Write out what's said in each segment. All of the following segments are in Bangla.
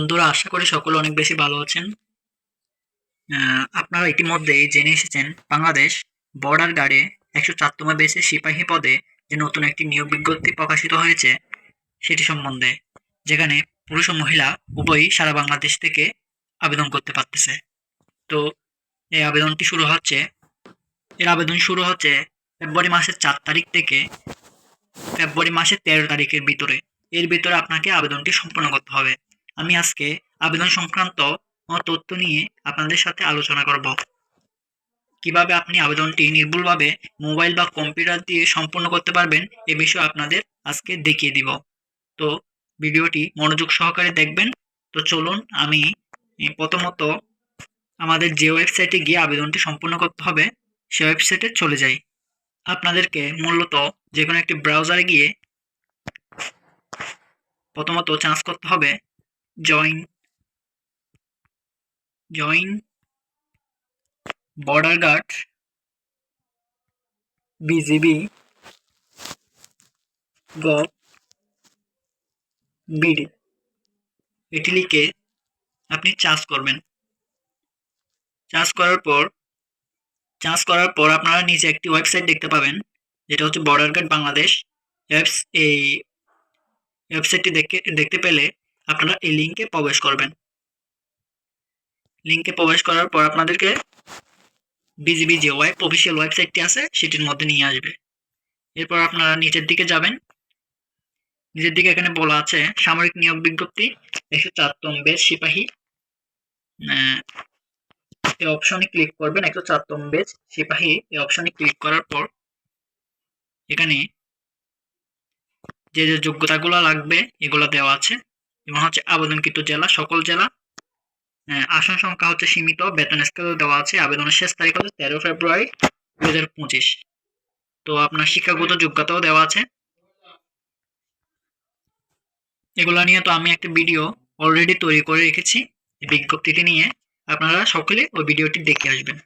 বন্ধুরা, আশা করি সকলে অনেক বেশি ভালো আছেন। আপনারা ইতিমধ্যেই জেনে এসেছেন, বাংলাদেশ বর্ডার গার্ডে একশো চারতম বেসে সিপাহী পদে যে নতুন একটি নিয়োগ বিজ্ঞপ্তি প্রকাশিত হয়েছে সেটি সম্বন্ধে, যেখানে পুরুষ ও মহিলা উভয়ই সারা বাংলাদেশ থেকে আবেদন করতে পারতেছে। তো এই আবেদনটি শুরু হচ্ছে, এর আবেদন শুরু হচ্ছে ফেব্রুয়ারি মাসের চার তারিখ থেকে ফেব্রুয়ারি মাসের তেরো তারিখের ভিতরে। এর ভিতরে আপনাকে আবেদনটি সম্পন্ন করতে হবে। আমি আজকে আবেদন সংক্রান্ত তথ্য নিয়ে আপনাদের সাথে আলোচনা করব। কীভাবে আপনি আবেদনটি নির্ভুলভাবে মোবাইল বা কম্পিউটার দিয়ে সম্পূর্ণ করতে পারবেন, এ বিষয়ে আপনাদের আজকে দেখিয়ে দিব। তো ভিডিওটি মনোযোগ সহকারে দেখবেন। তো চলুন, আমি প্রথমত আমাদের যে ওয়েবসাইটে গিয়ে আবেদনটি সম্পূর্ণ করতে হবে, সে ওয়েবসাইটে চলে যাই। আপনাদেরকে মূলত যে কোনো একটি ব্রাউজারে গিয়ে প্রথমত চান্স করতে হবে join join border guard BGB gov BD এটি লিখে আপনি চার্জ করবেন। চার্জ করার পর চার্জ করার পর আপনারা নিচে একটি ওয়েবসাইট দেখতে পাবেন, যেটা হচ্ছে বর্ডার গার্ড বাংলাদেশ এই ওয়েবসাইটটি দেখে, দেখতে পেলে আপনারা এই লিঙ্কে প্রবেশ করবেন। লিঙ্কে প্রবেশ করার পর আপনাদেরকে বিজিবি যে ওয়েব অফিসিয়াল ওয়েবসাইটটি আছে, সেটির মধ্যে নিয়ে আসবে। এরপর আপনারা নিচের দিকে যাবেন। নিচের দিকে এখানে বলা আছে, সামরিক নিয়োগ বিজ্ঞপ্তি, একশো চারতম বেজ সিপাহী। এই অপশনে ক্লিক করবেন, একশো চারতম বেজ সিপাহী। এই অপশনে ক্লিক করার পর এখানে যে যে যোগ্যতাগুলো লাগবে, এগুলো দেওয়া আছে। এবং হচ্ছে আবেদনকৃত জেলা সকল জেলা। আহ, আসন সংখ্যা হচ্ছে সীমিত বেতন স্কেল দেওয়া আছে। আবেদনের শেষ তারিখ হচ্ছে তেরো ফেব্রুয়ারি দু হাজার পঁচিশ। তো আপনার শিক্ষাগত যোগ্যতাও দেওয়া আছে। এগুলো নিয়ে তো আমি একটা ভিডিও অলরেডি তৈরি করে রেখেছি বিজ্ঞপ্তিটি নিয়ে। আপনারা সকলে ওই ভিডিওটি দেখে আসবেন।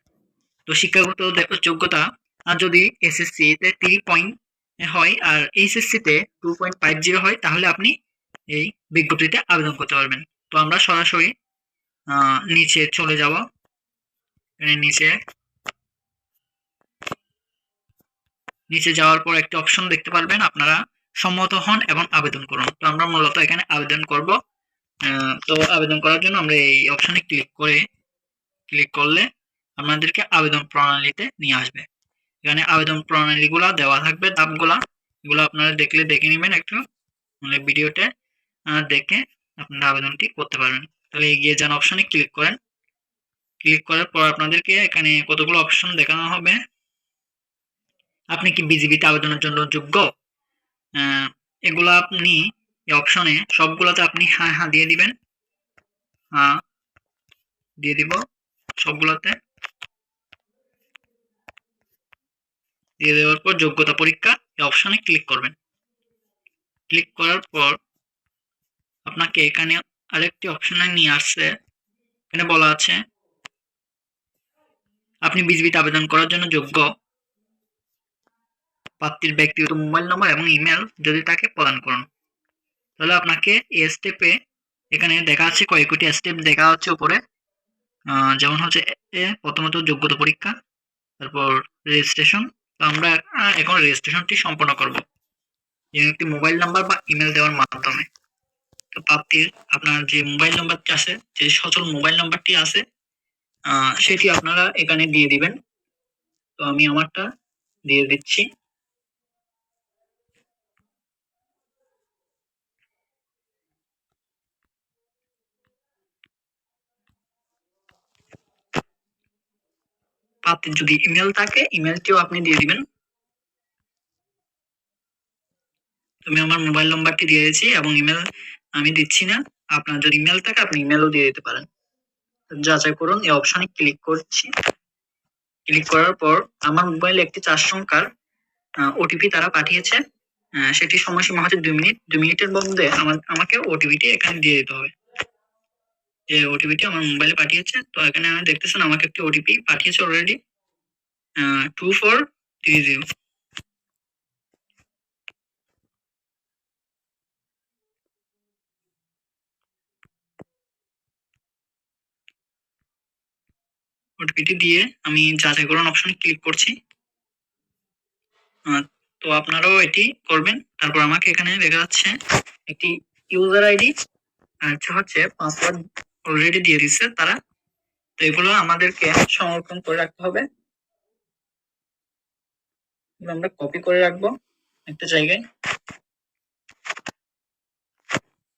তো শিক্ষাগত যোগ্যতা আর যদি এসএসসি তে থ্রি পয়েন্ট হয় আর এইচএসসি তে টু পয়েন্ট ফাইভ জিরো হয় তাহলে আপনি এই বিজ্ঞপ্তিতে আবেদন করতে পারবেন। তো আমরা সরাসরি নিচে চলে যাব। এখানে নিচে নিচে যাওয়ার পর একটা অপশন দেখতে পারবেন। আপনারা সম্মত হন এবং আবেদন করুন। তো আমরা মূলত এখানে আবেদন করব। তো আবেদন করার জন্য আমরা এই অপশনে ক্লিক করে, ক্লিক করলে আপনাদেরকে আবেদন প্রণালীতে নিয়ে আসবে। এখানে আবেদন প্রণালীগুলা দেওয়া থাকবে, ধাপগুলা। এগুলো আপনারা দেখলে দেখে নেবেন একটু। মানে ভিডিওতে দেখে আপনারা আবেদনটি করতে পারবেন। তাহলে এগিয়ে যান অপশনে ক্লিক করেন। ক্লিক করার পর আপনাদেরকে এখানে কতগুলো অপশন দেখানো হবে। আপনি কি বিজিবিতে আবেদনের জন্য যোগ্য? এগুলো আপনি এই অপশনে সবগুলোতে আপনি হ্যাঁ হ্যাঁ দিয়ে দিবেন। হ্যাঁ দিয়ে দিব সবগুলোতে। দিয়ে দেওয়ার পর যোগ্যতা পরীক্ষা এই অপশনে ক্লিক করবেন। ক্লিক করার পর আপনাকে এখানে আরেকটি অপশনে নিয়ে আসছে। এখানে বলা আছে, আপনি বিজবিতে আবেদন করার জন্য যোগ্য প্রার্থীর ব্যক্তিগত মোবাইল নম্বর এবং ইমেল যদি তাকে প্রদান করুন। তাহলে আপনাকে এ স্টেপে এখানে দেখা আছে কয়েকটি স্টেপ দেখা হচ্ছে উপরে। যেমন হচ্ছে প্রথমত যোগ্যতা পরীক্ষা, তারপর রেজিস্ট্রেশন তো আমরা এখন রেজিস্ট্রেশনটি সম্পন্ন করব। একটি মোবাইল নাম্বার বা ইমেল দেওয়ার মাধ্যমে। প্রাপ্তির আপনার যে মোবাইল নাম্বারটি আছে, যে সচল মোবাইল নাম্বারটি আছে সেটি আপনারা এখানে দিয়ে দিবেন। তো আমি আমারটা দিয়ে দিচ্ছি। প্রাপ্তির যদি ইমেল থাকে ইমেলটিও আপনি দিয়ে দিবেন। আমি আমার মোবাইল নাম্বারটি দিয়ে দিয়েছি এবং ইমেল আমি দিচ্ছি না। আপনার যদি ইমেল থাকে, আপনি ইমেলও দিয়ে দিতে পারেন। যাচাই করুন, এই অপশনে ক্লিক করছি। ক্লিক করার পর আমার মোবাইলে একটি চার সংখ্যার ওটিপি তারা পাঠিয়েছে। সেটি সময়সীমা হচ্ছে দুই মিনিট। দুই মিনিটের মধ্যে আমার, আমাকে ওটিপিটি এখানে দিয়ে দিতে হবে। যে ওটিপিটি আমার মোবাইলে পাঠিয়েছে। তো এখানে আমি দেখতেছেন আমাকে একটি ওটিপি পাঠিয়েছে already two four three zero ওটিপিটি দিয়ে আমি যাচাই করুন অপশনে ক্লিক করছি। তো আপনারাও এটি করবেন। তারপর আমাকে এখানে দেখা যাচ্ছে একটি ইউজার আইডি আর হচ্ছে হচ্ছে পাসওয়ার্ড অলরেডি দিয়ে দিচ্ছে তারা। তো এগুলো আমাদেরকে সংরক্ষণ করে রাখতে হবে। আমরা কপি করে রাখব একটা জায়গায়।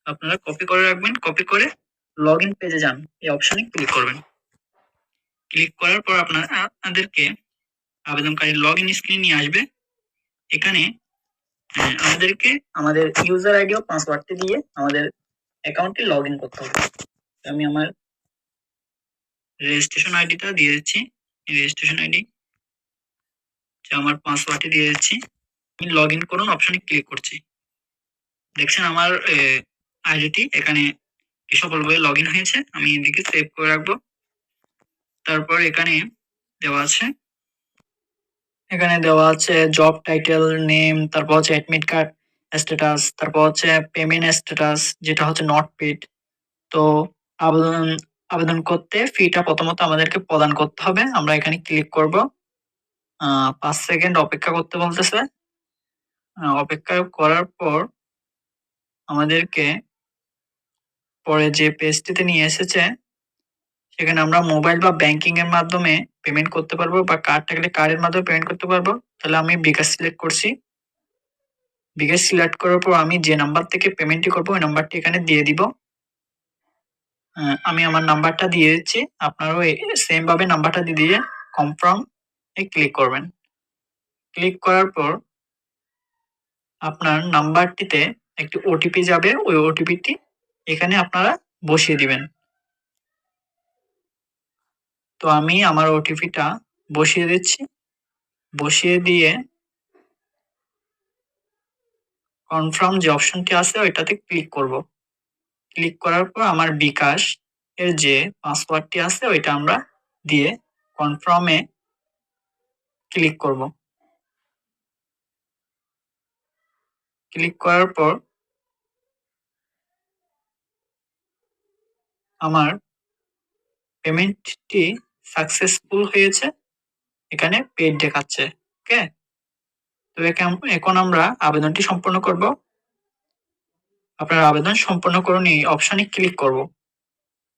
আপনারা কপি করে রাখবেন। কপি করে লগ ইন পেজে যান। এই অপশনে ক্লিক করবেন। ক্লিক করার পর আপনার আপনাদেরকে আবেদনকারী লগ ইন স্ক্রিন নিয়ে আসবে। এখানে আমাদেরকে আমাদের ইউজার আইডি ও পাসওয়ার্ডটি দিয়ে আমাদের অ্যাকাউন্টে লগ ইন করতে হবে। আমি আমার রেজিস্ট্রেশন আইডিটা দিয়ে দিচ্ছি। রেজিস্ট্রেশন আইডি আমার পাসওয়ার্ডটি দিয়ে দিচ্ছি। আমি লগ ইন করুন অপশনে ক্লিক করছি। দেখছেন আমার আইডিটি এখানে সফলভাবে লগ ইন হয়েছে। আমি এদিকে সেভ করে রাখব। তারপর এখানে দেওয়া আছে। এখানে দেওয়া আছে জব টাইটেল নেম তারপর হচ্ছে অ্যাডমিট কার্ড স্ট্যাটাস তারপর হচ্ছে পেমেন্ট স্ট্যাটাস যেটা হচ্ছে নট পেড তো আবেদন আবেদন করতে ফিটা প্রথমত আমাদেরকে প্রদান করতে হবে। আমরা এখানে ক্লিক করব। পাঁচ সেকেন্ড অপেক্ষা করতে বলতেছে। অপেক্ষা করার পর আমাদেরকে পরে যে পেজটিতে নিয়ে এসেছে সেখানে আমরা মোবাইল বা ব্যাংকিং এর মাধ্যমে পেমেন্ট করতে পারব বা কার্ড থাকলে কার্ডের মাধ্যমে পেমেন্ট করতে পারব, তাহলে আমি বিকাশ সিলেক্ট করছি। বিকাশ সিলেক্ট করার পর আমি যে নাম্বার থেকে পেমেন্টটি করব, ওই নাম্বারটি এখানে দিয়ে দিব। আমি আমার নাম্বারটা দিয়ে দিচ্ছি। আপনারাও সেম ভাবে নাম্বারটা দিয়ে দিয়ে কনফার্ম এ ক্লিক করবেন। ক্লিক করার পর আপনার নাম্বারটিতে একটি ওটিপি যাবে। ওই ওটিপিটি এখানে আপনারা বসিয়ে দিবেন। তো আমি আমার ওটিপিটা বসিয়ে দিচ্ছি। বসিয়ে দিয়ে কনফার্ম যে অপশনটি আছে ওইটাতে ক্লিক করব। ক্লিক করার পর আমার বিকাশ এর যে পাসওয়ার্ডটি আছে ওইটা আমরা দিয়ে কনফার্মে ক্লিক করব। ক্লিক করার পর আমার পেমেন্টটি সাকসেসফুল হয়েছে। এখানে পেড দেখাচ্ছে ওকে তো এখান- আমরা আবেদনটি সম্পন্ন করব। আপনার আবেদন সম্পন্ন করুন, এই অপশনে ক্লিক করব।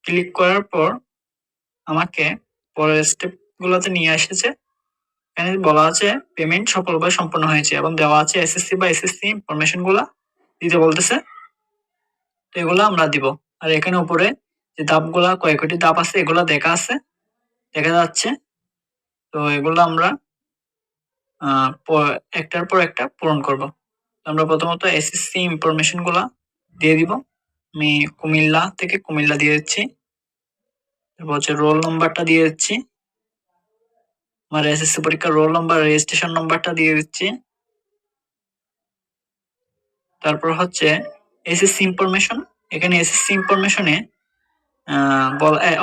ক্লিক করার পর আমাকে পরের স্টেপ গুলোতে নিয়ে এসেছে। এখানে বলা আছে পেমেন্ট সফলভাবে সম্পন্ন হয়েছে এবং দেওয়া আছে এসএসসি বা এসএসসি ইনফরমেশনগুলা দিতে বলতেছে। তো এগুলো আমরা দিব। আর এখানে উপরে যে ধাপগুলা কয়েকটি ধাপ আছে, এগুলা দেখা আছে। দেখা যাচ্ছে। তো এগুলো আমরা একটার পর একটা পূরণ করব। আমরা প্রথমত এসএসসি ইনফরমেশনগুলা দিয়ে দিব। আমি কুমিল্লা থেকে কুমিল্লা দিয়ে দিচ্ছি। তারপর হচ্ছে রোল নাম্বারটা দিয়ে দিচ্ছি। আমার এসএসসি পরীক্ষার রোল নাম্বার রেজিস্ট্রেশন নাম্বারটা দিয়ে দিচ্ছি। তারপর হচ্ছে এসএসসি ইনফরমেশন এখানে এসএসসি ইনফরমেশনে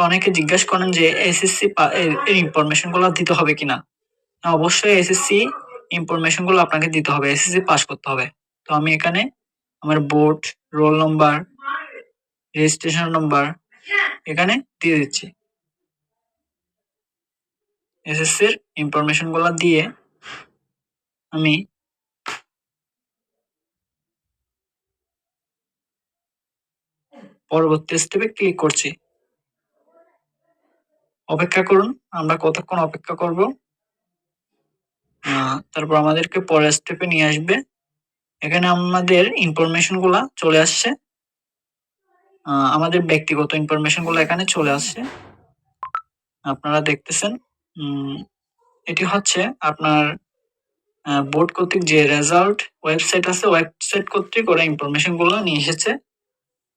অনেকে জিজ্ঞেস করেন যে এসএসসি এর ইনফরমেশনগুলো দিতে হবে কিনা? অবশ্যই এসএসসি ইনফরমেশনগুলো আপনাকে দিতে হবে এসএসসি পাস করতে হবে। তো আমি এখানে আমার board roll number registration number এখানে দিয়ে দিচ্ছি। এসএসসির ইনফরমেশনগুলো দিয়ে আমি পরবর্তী স্টেপে ক্লিক করছি। অপেক্ষা করুন, আমরা কতক্ষণ অপেক্ষা করব? তারপর আমাদেরকে পরের স্টেপে নিয়ে আসবে। এখানে আমাদের ইনফরমেশনগুলা চলে আসছে। আমাদের ব্যক্তিগত ইনফরমেশনগুলো এখানে চলে আসছে। আপনারা দেখতেছেন এটি হচ্ছে আপনার বোর্ড কর্তৃক যে রেজাল্ট ওয়েবসাইট আছে ওয়েবসাইট কর্তৃক ওরা ইনফরমেশনগুলো নিয়ে এসেছে।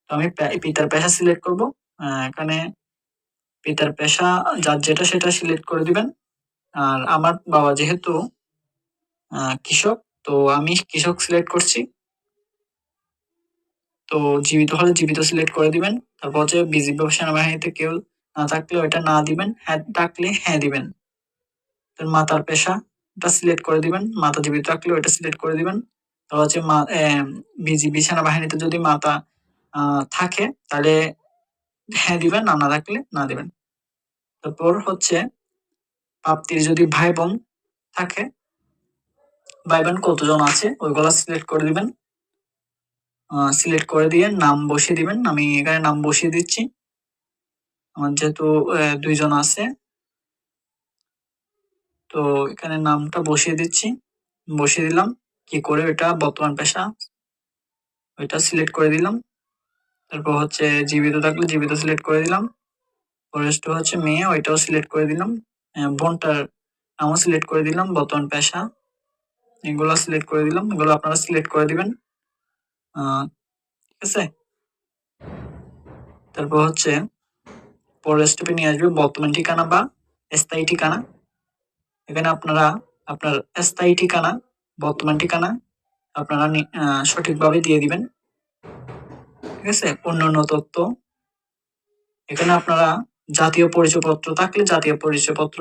তো আমি পিতার পেশা সিলেক্ট করব। এখানে পিতার পেশা, যার যেটা সেটা সিলেক্ট করে দিবেন। আর আমার বাবা যেহেতু কৃষক, তো আমি কৃষক সিলেক্ট করছি। তো জীবিত হলে জীবিত সিলেক্ট করে দিবেন। তারপর হচ্ছে বিজিবি সেনাবাহিনীতে কেউ না থাকলে ওইটা না দিবেন। হ্যাঁ থাকলে হ্যাঁ দিবেন। মাতার পেশা এটা সিলেক্ট করে দিবেন। মাতা জীবিত থাকলে ওটা সিলেক্ট করে দিবেন। তো হচ্ছে বিজিবি সেনাবাহিনীতে যদি মাতা থাকে, তাহলে হ্যাঁ দিবেন, না না থাকলে না দিবেন। তারপর হচ্ছে প্রাপ্তির যদি ভাই বোন থাকে ভাই বোন কতজন আছে ওইগুলা সিলেক্ট করে দিবেন। সিলেক্ট করে দিয়ে নাম বসিয়ে দিবেন। আমি এখানে নাম বসিয়ে দিচ্ছি। আমার যেহেতু দুইজন আছে, তো এখানে নামটা বসিয়ে দিচ্ছি। বসিয়ে দিলাম। কি করে এটা বর্তমান পেশা, ওইটা সিলেক্ট করে দিলাম। তারপর হচ্ছে জীবিত থাকলে জীবিত সিলেক্ট করে দিলাম। ফরেস্ট হচ্ছে মেয়ে, ওইটাও সিলেক্ট করে দিলাম। বোনটার নামও সিলেক্ট করে দিলাম, বর্তমান পেশা। এগুলো সিলেক্ট করে দিলাম, এগুলো আপনারা সিলেক্ট করে দিবেন। ঠিক আছে? তারপর হচ্ছে পরের নিয়ে আসবে, বর্তমান ঠিকানা বা স্থায়ী ঠিকানা। এখানে আপনারা আপনার স্থায়ী ঠিকানা, বর্তমান ঠিকানা আপনারা সঠিকভাবে দিয়ে দিবেন। আছে অন্যান্য তথ্য এখানে আপনারা জাতীয় পরিচয়পত্র থাকলে জাতীয় পরিচয়পত্র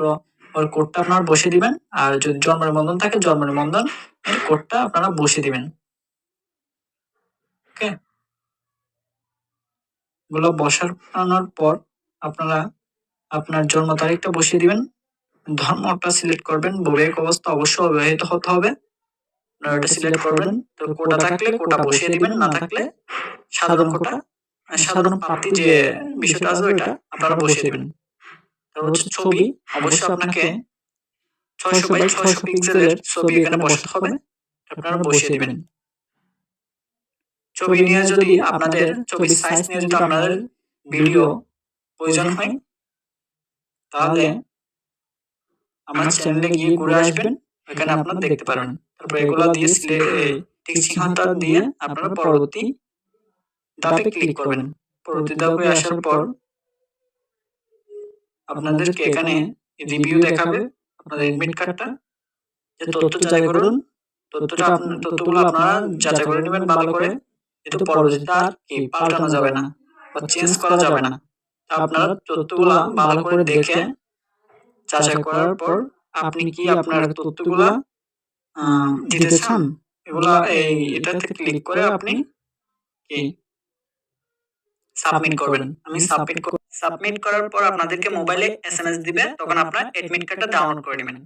ওর কোডটা আপনারা বসিয়ে দিবেন। আর যদি জন্ম নিবন্ধন থাকে জন্ম নিবন্ধন এর কোডটা আপনারা বসিয়ে দিবেন। ওকে? এগুলো বসানোর পর আপনারা আপনার জন্ম তারিখটা বসিয়ে দিবেন। ধর্মটা সিলেক্ট করবেন। বৈবাহিক অবস্থা অবশ্যই অবিবাহিত হতে হবে। আপনারা সিলেক্ট করবেন। তো কোটা থাকলে কোটা বসিয়ে দিবেন না থাকলে সাধারণ কোটা আর সাধারণ প্রাপ্তি যে বিষয়টা আছে ওইটা আপনারা বসিয়ে দিবেন। হচ্ছে ছবি অবশ্যই আপনাকে ছয়শো বাই ছয়শো পিক্সেলের ছবি এখানে বসাতে হবে। আপনারা বসিয়ে দিবেন। ছবি নিয়ে যদি আপনাদের ছবির সাইজ নিয়ে যদি আপনাদের ভিডিও প্রয়োজন হয় তাহলে আমার চ্যানেলে গিয়ে ঘুরে আসবেন। ওখানে আপনারা দেখতে পারেন তারপর এগুলো দিয়ে ঠিক চিহ্নটা দিয়ে আপনারা পরবর্তী ধাপে ক্লিক করবেন। পরবর্তী ধাপে আসার পর আপনাদেরকে এখানে রিভিউ দেখাবে আপনাদের এডমিট কার্ডটা যে তথ্য যাচাই করুন তথ্যটা তথ্যগুলো আপনারা যাচাই করে নেবেন ভালো করে। যেহেতু পরবর্তীতে আর কি পাল্টানো যাবে না বা চেঞ্জ করা যাবে না। আপনারা তথ্যগুলো ভালো করে দেখে যাচাই করার পর আপনি কি আপনার তথ্যগুলা দিতে চান? এগুলা এই এটাতে ক্লিক করে আপনি কি? সাবমিট করবেন। আমি সাবমিট সাবমিট করার পর আপনাদেরকে মোবাইলে এসএমএস দিবে তখন আপনার এডমিট কার্ডটা ডাউনলোড করে নেবেন।